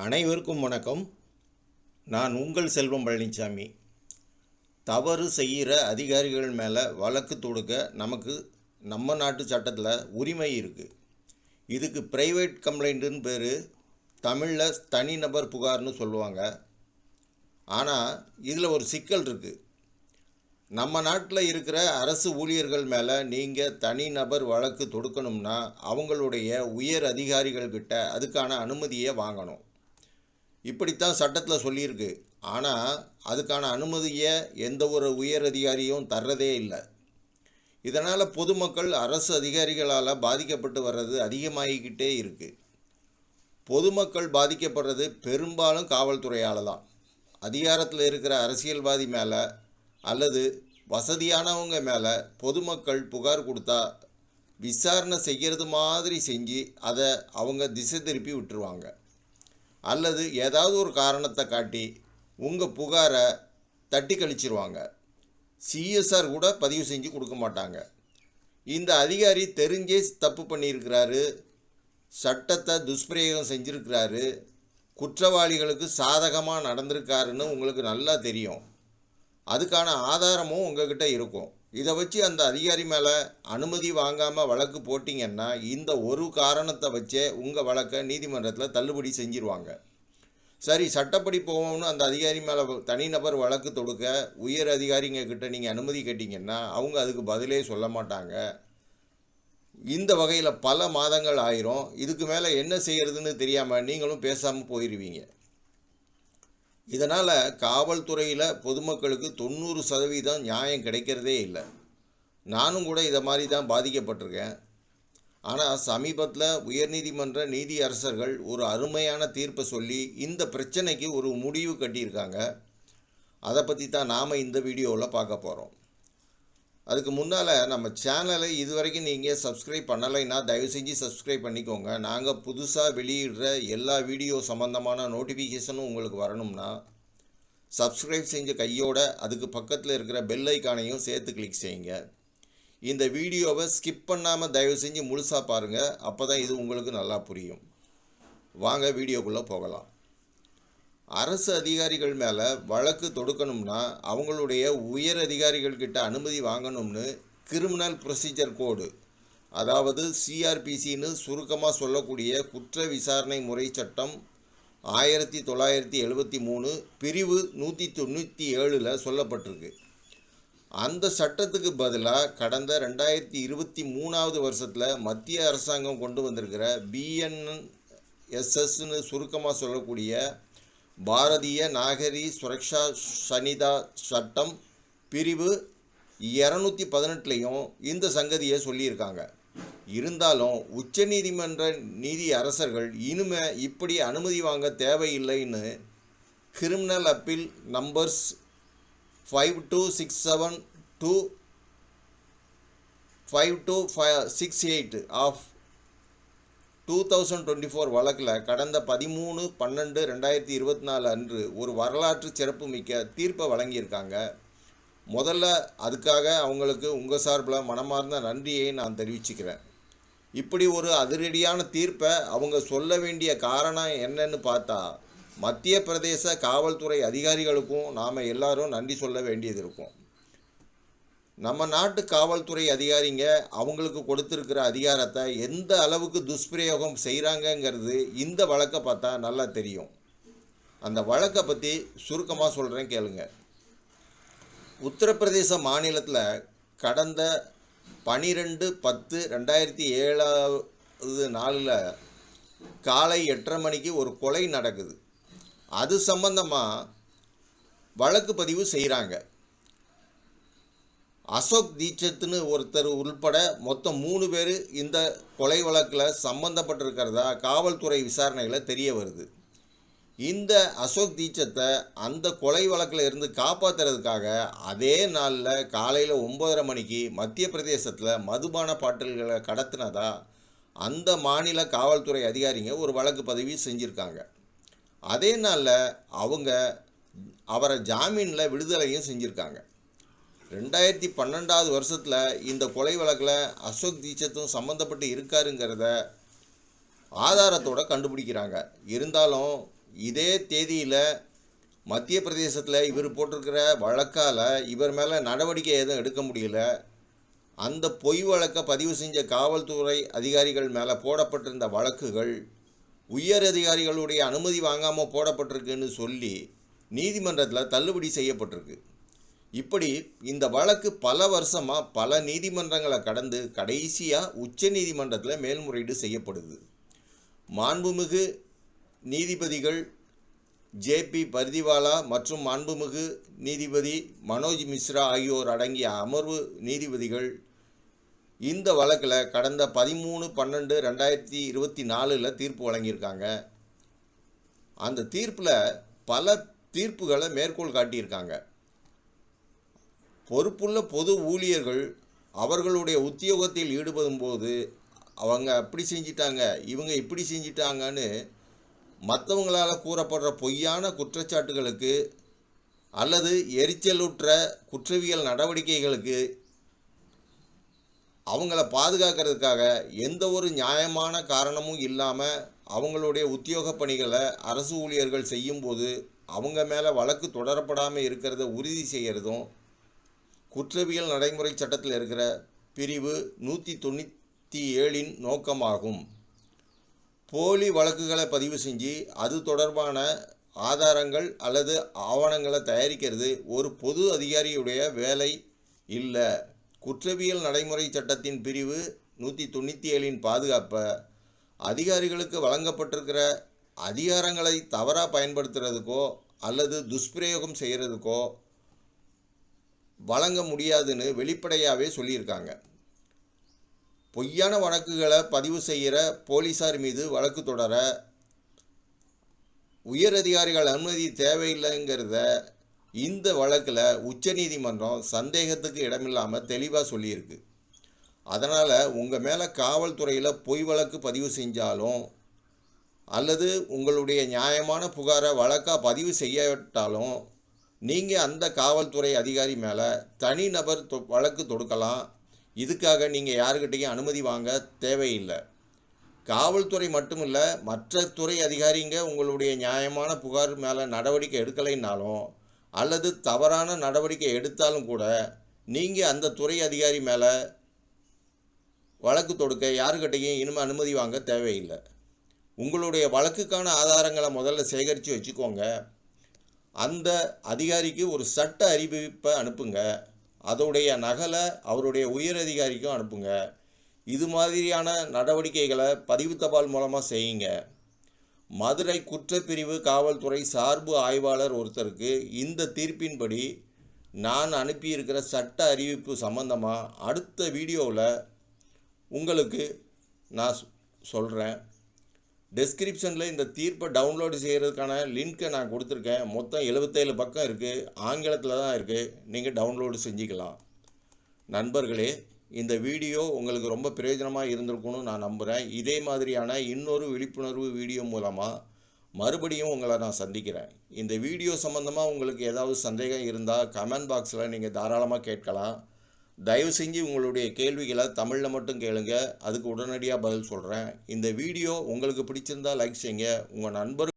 அனைவருக்கும் வணக்கம். நான் உங்கள் செல்வம் பழனிசாமி தவறு செய்கிற அதிகாரிகள் மேலே வழக்கு தொடுக்க நமக்கு நம்ம நாட்டு சட்டத்தில் உரிமை இருக்குது இதுக்கு ப்ரைவேட் கம்ப்ளைண்ட்டுன்னு பேர் தமிழில் தனிநபர் புகார்னு சொல்லுவாங்க. ஆனால் இதில் ஒரு சிக்கல் இருக்குது நம்ம நாட்டில் இருக்கிற அரசு ஊழியர்கள் மேலே நீங்கள் தனிநபர் வழக்கு தொடுக்கணும்னா அவங்களுடைய உயர் அதிகாரிகள்கிட்ட அதுக்கான அனுமதியை வாங்கணும். இப்படித்தான் சட்டத்தில் சொல்லியிருக்கு. ஆனால் அதுக்கான அனுமதியை எந்த ஒரு உயர் அதிகாரியும் தர்றதே இல்லை. இதனால் பொதுமக்கள் அரசு அதிகாரிகளால் பாதிக்கப்பட்டு வர்றது அதிகமாகிக்கிட்டே இருக்குது பொதுமக்கள் பாதிக்கப்படுறது பெரும்பாலும் காவல்துறையால் தான் அதிகாரத்தில் இருக்கிற அரசியல்வாதி மேலே அல்லது வசதியானவங்க மேலே பொதுமக்கள் புகார் கொடுத்தா விசாரணை செய்கிறது மாதிரி செஞ்சு அதை அவங்க திசை திருப்பி விட்டுருவாங்க. அல்லது ஏதாவது ஒரு காரணத்தை காட்டி உங்கள் புகாரை தட்டி கழிச்சிருவாங்க. சிஎஸ்ஆர் கூட பதிவு செஞ்சு கொடுக்க மாட்டாங்க. இந்த அதிகாரி தெரிஞ்சே தப்பு பண்ணியிருக்கிறாரு. சட்டத்தை துஷ்பிரயோகம் செஞ்சுருக்கிறாரு. குற்றவாளிகளுக்கு சாதகமாக நடந்திருக்காருன்னு உங்களுக்கு நல்லா தெரியும். அதுக்கான ஆதாரமும் உங்ககிட்ட இருக்கும். இதை வச்சு அந்த அதிகாரி மேலே அனுமதி வாங்காமல் வழக்கு போட்டிங்கன்னா இந்த ஒரு காரணத்தை வச்சே உங்கள் வழக்கை நீதிமன்றத்தில் தள்ளுபடி செஞ்சிருவாங்க. சரி சட்டப்படி போவோம்னு அந்த அதிகாரி மேலே தனிநபர் வழக்கு தொடுக்க உயர் அதிகாரிங்க கிட்ட நீங்கள் அனுமதி கேட்டிங்கன்னா அவங்க அதுக்கு பதிலே சொல்ல மாட்டாங்க. இந்த வகையில் பல மாதங்கள் ஆயிரும். இதுக்கு மேலே என்ன செய்யறதுன்னு தெரியாமல் நீங்களும் பேசாமல் போயிடுவீங்க இதனால் காவல்துறையில் பொதுமக்களுக்கு தொண்ணூறு சதவீதம் நியாயம் கிடைக்கிறதே இல்லை. நானும் கூட இதை மாதிரி தான் பாதிக்கப்பட்டிருக்கேன். ஆனால் சமீபத்தில் உயர்நீதிமன்ற நீதி அரசர்கள் ஒரு அருமையான தீர்ப்பை சொல்லி இந்த பிரச்சனைக்கு ஒரு முடிவு கட்டியிருக்காங்க. அதை பற்றி தான் நாம் இந்த வீடியோவில் பார்க்க போகிறோம் அதுக்கு முன்னால் நம்ம சேனலை இது வரைக்கும் நீங்கள் சப்ஸ்கிரைப் பண்ணலைன்னா தயவு செஞ்சு சப்ஸ்கிரைப் பண்ணிக்கோங்க. நாங்கள் புதுசாக வெளியிடுற எல்லா வீடியோ சம்மந்தமான நோட்டிஃபிகேஷனும் உங்களுக்கு வரணும்னா சப்ஸ்கிரைப் செஞ்ச கையோட அதுக்கு பக்கத்தில் இருக்கிற பெல் ஐக்கானையும் சேர்த்து கிளிக் செய்யுங்க. இந்த வீடியோவை ஸ்கிப் பண்ணாமல் தயவு செஞ்சு முழுசாக பாருங்கள் அப்போ தான் இது உங்களுக்கு நல்லா புரியும். வாங்க வீடியோக்குள்ளே போகலாம். அரசு அதிகாரிகள் மேலே வழக்கு தொடுக்கணும்னா அவங்களுடைய உயர் அதிகாரிகள்கிட்ட அனுமதி வாங்கணும்னு கிரிமினல் ப்ரொசீஜர் கோடு அதாவது சிஆர்பிசின்னு சுருக்கமாக சொல்லக்கூடிய குற்ற விசாரணை முறை சட்டம் ஆயிரத்தி தொள்ளாயிரத்தி எழுபத்தி மூணு பிரிவு நூற்றி தொண்ணூற்றி ஏழில் சொல்லப்பட்டிருக்கு. அந்த சட்டத்துக்கு பதிலாக கடந்த ரெண்டாயிரத்தி இருபத்தி மூணாவது வருஷத்தில் மத்திய அரசாங்கம் கொண்டு வந்திருக்கிற பிஎன்எஸ்எஸ்ன்னு சுருக்கமாக சொல்லக்கூடிய பாரதிய நாகரி சுரக்ஷா சனிதா சட்டம் பிரிவு இரநூத்தி பதினெட்டுலேயும் இந்த சங்கதியை சொல்லியிருக்காங்க. இருந்தாலும் உச்சநீதிமன்ற நீதி அரசர்கள் இனிமே இப்படி அனுமதி வாங்க தேவையில்லைன்னு criminal appeal numbers five two six seven two five two five six eight of two thousand twenty four வழக்கில் கடந்த பதிமூணு பன்னெண்டு ரெண்டாயிரத்தி இருபத்தி நாலு அன்று ஒரு வரலாற்று சிறப்பு மிக்க தீர்ப்பை வழங்கியிருக்காங்க. முதல்ல அதுக்காக அவங்களுக்கு உங்கள் சார்பில் மனமார்ந்த நன்றியை நான் தெரிவிச்சுக்கிறேன். இப்படி ஒரு அதிரடியான தீர்ப்பை அவங்க சொல்ல வேண்டிய காரணம் என்னன்னு பார்த்தா மத்திய பிரதேச காவல்துறை அதிகாரிகளுக்கும் நாம் எல்லாரும் நன்றி சொல்ல வேண்டியது இருக்கும். நம்ம நாட்டு காவல்துறை அதிகாரிங்க அவங்களுக்கு கொடுத்துருக்கிற அதிகாரத்தை எந்த அளவுக்கு துஷ்பிரயோகம் செய்கிறாங்கங்கிறது இந்த வழக்கை பார்த்தா நல்லா தெரியும். அந்த வழக்கை பற்றி சுருக்கமாக சொல்கிறேன் கேளுங்க. உத்தரப்பிரதேச மாநிலத்தில் கடந்த பனிரெண்டு பத்து ரெண்டாயிரத்தி ஏழாவது நாளில் காலை எட்டரை மணிக்கு ஒரு கொலை நடக்குது. அது சம்பந்தமாக வழக்கு பதிவு செய்கிறாங்க அசோக் தீட்சத்துன்னு ஒருத்தர் உள்பட மொத்தம் மூணு பேர் இந்த கொலை வழக்கில் சம்மந்தப்பட்டிருக்கிறதா காவல்துறை விசாரணையில் தெரிய வருது. இந்த அசோக் தீட்சத்தை அந்த கொலை வழக்கில் இருந்து காப்பாற்றுறதுக்காக அதே நாளில் காலையில் ஒம்பதரை மணிக்கு மத்திய பிரதேசத்தில் மதுபான பாட்டில்களை கடத்தினதா அந்த மாநில காவல்துறை அதிகாரிங்க ஒரு வழக்கு பதிவு செஞ்சுருக்காங்க. அதே நாளில் அவங்க அவரை ஜாமீனில் விடுதலையும் செஞ்சுருக்காங்க. ரெண்டாயிரத்தி பன்னெண்டாவது வருஷத்தில் இந்த கொலை வழக்கில் அசோக் தீட்சத்தும் சம்மந்தப்பட்டு இருக்காருங்கிறத ஆதாரத்தோட கண்டுபிடிக்கிறாங்க. இருந்தாலும் இதே தேதியில் மத்திய பிரதேசத்தில் இவர் போட்டிருக்கிற வழக்கால் இவர் மேலே நடவடிக்கை எதுவும் எடுக்க முடியல. அந்த பொய் வழக்கை பதிவு செஞ்ச காவல்துறை அதிகாரிகள் மேலே போடப்பட்டிருந்த வழக்குகள் உயர் அதிகாரிகளுடைய அனுமதி வாங்காமல் போடப்பட்டிருக்குன்னு சொல்லி நீதிமன்றத்தில் தள்ளுபடி செய்யப்பட்டிருக்கு. இப்படி இந்த வழக்கு பல வருஷமாக பல நீதிமன்றங்களை கடந்து கடைசியாக உச்ச நீதிமன்றத்தில் மேல்முறையீடு செய்யப்படுது. மாண்புமிகு நீதிபதிகள் ஜேபி பர்திவாலா மற்றும் மாண்புமிகு நீதிபதி மனோஜ் மிஸ்ரா ஆகியோர் அடங்கிய அமர்வு நீதிபதிகள் இந்த வழக்கில் கடந்த பதிமூணு பன்னெண்டு ரெண்டாயிரத்தி இருபத்தி நாலில் தீர்ப்பு வழங்கியிருக்காங்க. அந்த தீர்ப்பில் பல தீர்ப்புகளை மேற்கோள் காட்டியிருக்காங்க. பொறுப்புள்ள பொது ஊழியர்கள் அவர்களுடைய உத்தியோகத்தில் ஈடுபடும் போது அவங்க அப்படி செஞ்சிட்டாங்க இவங்க இப்படி செஞ்சிட்டாங்கன்னு மற்றவங்களால் கூறப்படுற பொய்யான குற்றச்சாட்டுகளுக்கு அல்லது எரிச்சலுற்ற குற்றவியல் நடவடிக்கைகளுக்கு அவங்கள பாதுகாக்கிறதுக்காக எந்த ஒரு நியாயமான காரணமும் இல்லாமல் அவங்களுடைய உத்தியோக பணிகளை அரசு ஊழியர்கள் செய்யும்போது அவங்க மேலே வழக்கு தொடரப்படாமல் இருக்கிறத உறுதி செய்கிறதும் குற்றவியல் நடைமுறை சட்டத்தில் இருக்கிற பிரிவு நூற்றி தொண்ணூற்றி ஏழின் நோக்கமாகும். போலி வழக்குகளை பதிவு செஞ்சு அது தொடர்பான ஆதாரங்கள் அல்லது ஆவணங்களை தயாரிக்கிறது ஒரு பொது அதிகாரியுடைய வேலை இல்லை. குற்றவியல் நடைமுறை சட்டத்தின் பிரிவு நூற்றி தொண்ணூற்றி ஏழின் பாதுகாப்பை அதிகாரிகளுக்கு வழங்கப்பட்டிருக்கிற அதிகாரங்களை தவறாக பயன்படுத்துறதுக்கோ அல்லது துஷ்பிரயோகம் செய்கிறதுக்கோ வழங்க முடியாதுன்னு வெளிப்படையாகவே சொல்லியிருக்காங்க. பொய்யான வழக்குகளை பதிவு செய்கிற போலீஸார் மீது வழக்கு தொடர உயர் அதிகாரிகள் அனுமதி தேவையில்லைங்கிறத இந்த வழக்கில் உச்சநீதிமன்றம் சந்தேகத்துக்கு இடமில்லாமல் தெளிவாக சொல்லியிருக்கு. அதனால் உங்கள் மேலே காவல்துறையில் பொய் வழக்கு பதிவு செஞ்சாலும் அல்லது உங்களுடைய நியாயமான புகாரை வழக்காக பதிவு செய்யாவிட்டாலும் நீங்கள் அந்த காவல்துறை அதிகாரி மேலே தனிநபர் தொ வழக்கு தொடுக்கலாம். இதுக்காக நீங்கள் யாருக்கிட்டையும் அனுமதி வாங்க தேவையில்லை. காவல்துறை மட்டும் இல்லை மற்ற துறை அதிகாரிங்க உங்களுடைய நியாயமான புகார் மேலே நடவடிக்கை எடுக்கலைன்னாலும் அல்லது தவறான நடவடிக்கை எடுத்தாலும் கூட நீங்கள் அந்த துறை அதிகாரி மேலே வழக்கு தொடுக்க யாருக்கிட்டையும் இனிமேல் அனுமதி வாங்க தேவையில்லை. உங்களுடைய வழக்குக்கான ஆதாரங்களை முதல்ல சேகரித்து வச்சுக்கோங்க. அந்த அதிகாரிக்கு ஒரு சட்ட அறிவிப்பை அனுப்புங்க. அதோடைய நகலை அவருடைய உயர் அதிகாரிக்கும் அனுப்புங்க. இது மாதிரியான நடவடிக்கைகளை பதிவு தபால் மூலமாக செய்யுங்க. மதுரை குற்றப்பிரிவு காவல்துறை சார்பு ஆய்வாளர் ஒருத்தருக்கு இந்த தீர்ப்பின்படி நான் அனுப்பியிருக்கிற சட்ட அறிவிப்பு சம்பந்தமாக அடுத்த வீடியோவில் உங்களுக்கு நான் சொல்கிறேன் டெஸ்கிரிப்ஷனில் இந்த தீர்ப்பை டவுன்லோடு செய்கிறதுக்கான லிங்க்கை நான் கொடுத்துருக்கேன். மொத்தம் எழுபத்தேழு பக்கம் இருக்குது ஆங்கிலத்தில் தான் இருக்குது நீங்கள் டவுன்லோடு செஞ்சுக்கலாம். நண்பர்களே இந்த வீடியோ உங்களுக்கு ரொம்ப பிரயோஜனமாக இருந்திருக்கும்னு நான் நம்புகிறேன் இதே மாதிரியான இன்னொரு விழிப்புணர்வு வீடியோ மூலமாக மறுபடியும் உங்களை நான் சந்திக்கிறேன். இந்த வீடியோ சம்மந்தமாக உங்களுக்கு ஏதாவது சந்தேகம் இருந்தால் கமெண்ட் பாக்ஸில் நீங்கள் தாராளமாக கேட்கலாம். தயவு செஞ்சு உங்களுடைய கேள்விகளை தமிழில் மட்டும் கேளுங்க. அதுக்கு உடனடியாக பதில் சொல்கிறேன் இந்த வீடியோ உங்களுக்கு பிடிச்சிருந்தா லைக் செய்யுங்க. உங்கள் நண்பர்